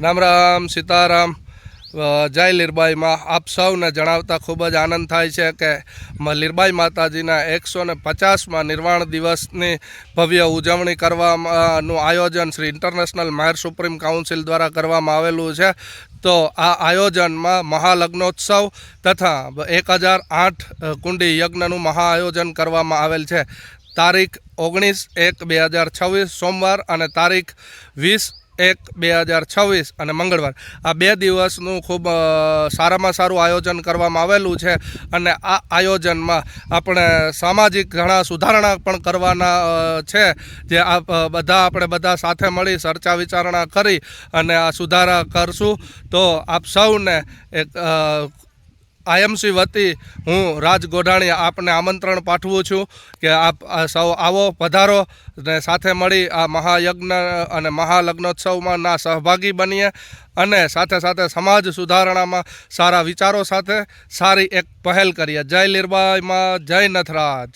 રામ રામ, સીતારામ. જય લીરબાઈમાં આપ સૌને જણાવતા ખૂબ જ આનંદ થાય છે કે લીરબાઈ માતાજીના એકસો ને પચાસમાં નિર્વાણ દિવસની ભવ્ય ઉજવણી કરવાનું આયોજન Shri international Mayar supreme council દ્વારા કરવામાં આવેલું છે. તો આ આયોજનમાં મહાલગ્નોત્સવ તથા એક હજાર આઠ કુંડી યજ્ઞનું મહા આયોજન કરવામાં આવેલ છે. તારીખ ઓગણીસ એક બે હજાર છવ્વીસ સોમવાર અને તારીખ વીસ એક, બે હજાર છવ્વીસ અને મંગળવાર. આ બે દિવસનું ખૂબ સારામાં સારું આયોજન કરવામાં આવેલું છે અને આ આયોજનમાં આપણે સામાજિક ઘણા સુધારણા પણ કરવાના છે. જે આ બધા આપણે બધા સાથે મળી ચર્ચા વિચારણા કરી અને આ સુધારા કરશું. તો આપ સૌને એક આઈએમસી વતી હું રાજ ગોઢાણી આપને આમંત્રણ પાઠવું છું કે આપ સૌ આવો, પધારો ને સાથે મળી આ મહાયજ્ઞ અને મહાલગ્નોત્સવમાં ના સહભાગી બનીએ અને સાથે સાથે સમાજ સુધારણામાં સારા વિચારો સાથે સારી એક પહેલ કરીએ. જય લીરબાઈમાં, જય નથરાજ.